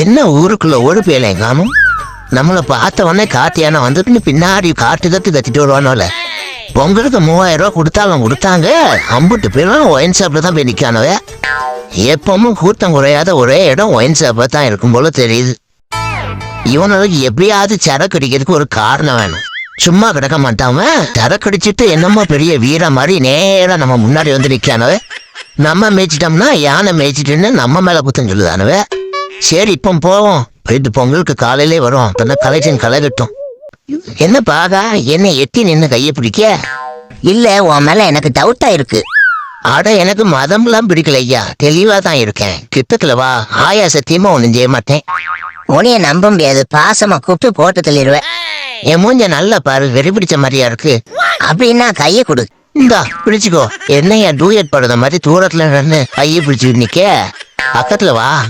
என்ன ஊருக்குள்ள ஓடு போயலை காணும்? நம்மளை பார்த்த உடனே காட்டு யானை வந்துட்டு பின்னாடி காட்டு கத்து கத்திட்டு வருவானோல. பொங்கலுக்கு மூவாயிரம் ரூபா கொடுத்தாலும் கொடுத்தாங்க. அம்புட்டு பேரும் ஒயின் ஷாப்பில் தான் போய் நிற்கானவே எப்பவும் கூட்டம் குறையாத ஒரே இடம் ஒயின் ஷாப்ல தான் இருக்கும் போல தெரியுது. இவனுக்கு எப்படியாவது சரக்கு அடிக்கிறதுக்கு ஒரு காரணம் வேணும். சும்மா கிடக்க மாட்டாம சரக்கு அடிச்சிட்டு என்னமோ பெரிய வீர மாதிரி நேராக நம்ம முன்னாடி வந்து நிற்கானவே நம்ம மேய்ச்சிட்டோம்னா யானை மேய்ச்சிட்டுன்னு நம்ம மேலே குத்தம் சொல்லுதானவே சரி இப்போ போவோம். போயிட்டு பொங்கலுக்கு காலையிலே வரும் தன்னை கலெக்ஷன் கலகட்டும் என்ன பாகா என்னை எட்டி நின்று கையை பிடிக்க? இல்லை உன் மேலே எனக்கு டவுட்டாக இருக்கு. அட எனக்கு மதம்லாம் பிடிக்கல ஐயா. தெளிவாக தான் இருக்கேன். கிட்டத்தில் வா. ஆயா சத்தியமாக ஒண்ணும் செய்ய மாட்டேன். உனைய நம்ப முடியாது. பாசமாக கூப்பிட்டு போட்டு தள்ளிடுவேன் என் மூஞ்ச நல்லா பாரு. வெறி பிடிச்ச மாதிரியா இருக்கு. அப்படின்னா கையை கொடு. இந்தா பிடிச்சுக்கோ. என்னையா டூயட் படுற மாதிரி தூரத்தில் நின்று கையை பிடிச்சிட்டு நிற்க பக்கத்தில் வா.